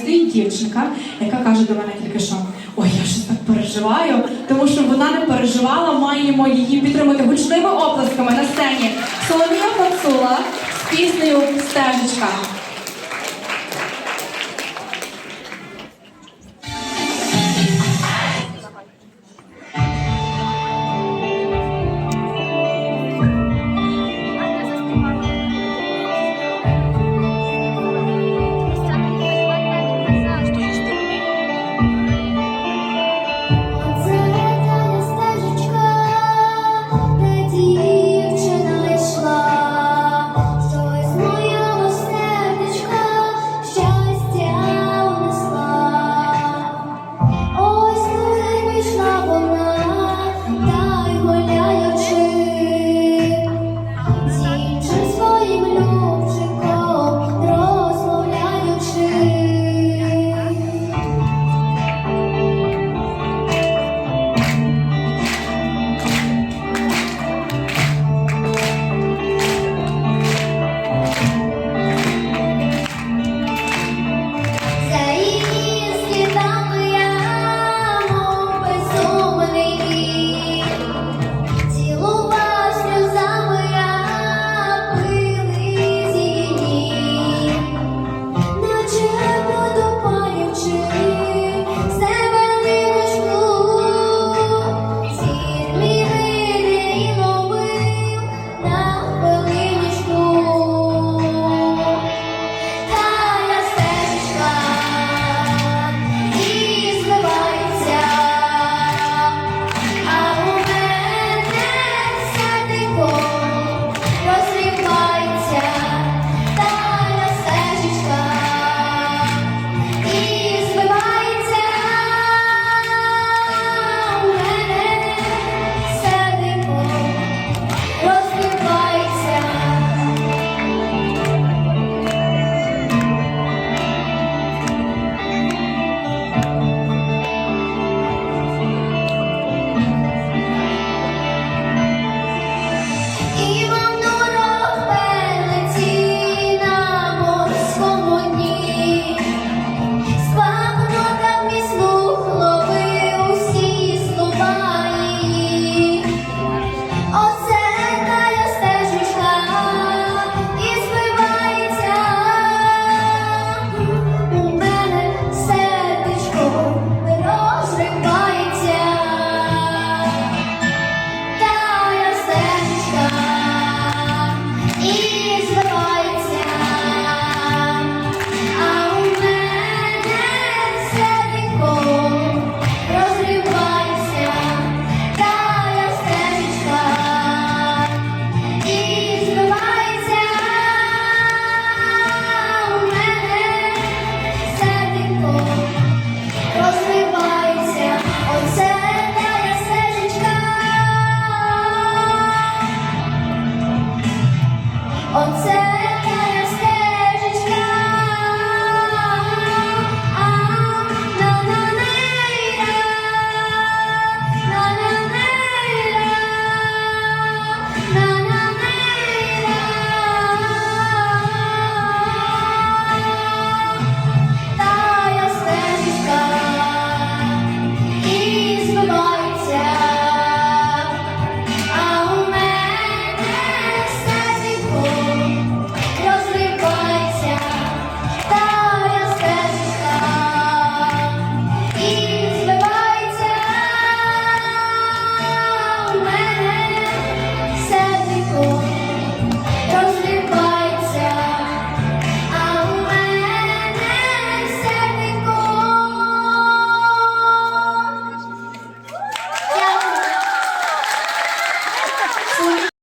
стоїть дівчинка, яка каже до мене тільки що. Ой, я щось так переживаю, тому що вона не переживала, маємо її підтримати гучними оплесками на сцені. Соломія Пацула з піснею Стежечка.